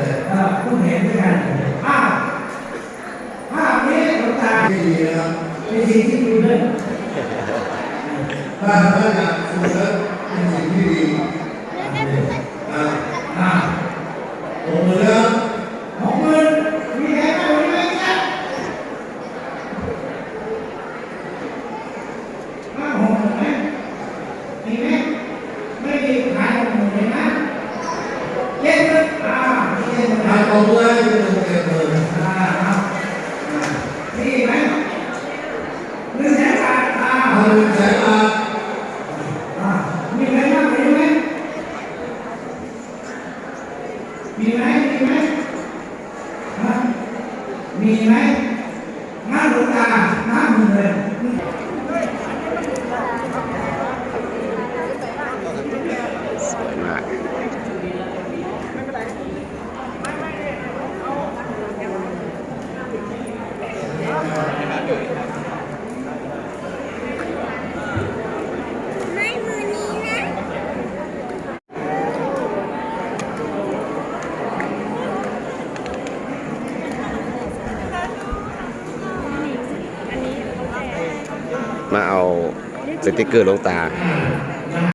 เลยเออคุณเห็นด้วยกันภาพภาพนี้หลวงตาไม่ดีนะครับเป็นสิ่งที่ดูเลยถ้าถ้าอยากฝึกแล้วเป็นสิ่งที่ดีอ่า อ่า ลงมือแล้ว หกหมื่นมีใครได้หรือไม่เนี่ยห้าหกหมื่นไหมมีไหมไม่มีขายหกหมื่นเลยนะเจ็ดหมื่นอ่ามี เจ็ดหมื่นทาอ่างลงมือให้เป็นเก็บเงินอ่าเอาอ่ามีไหมหนึ่งแสนบาทอ่าเป็นแสนบาทอ่ามีไหมบ้างมีไหมมีไหมมีไหมมีไหมน้าหลวงตาน้ามึงเลย สวยมาก ไม่มือนี้นะ มาเอาสติกเกอร์ลงตา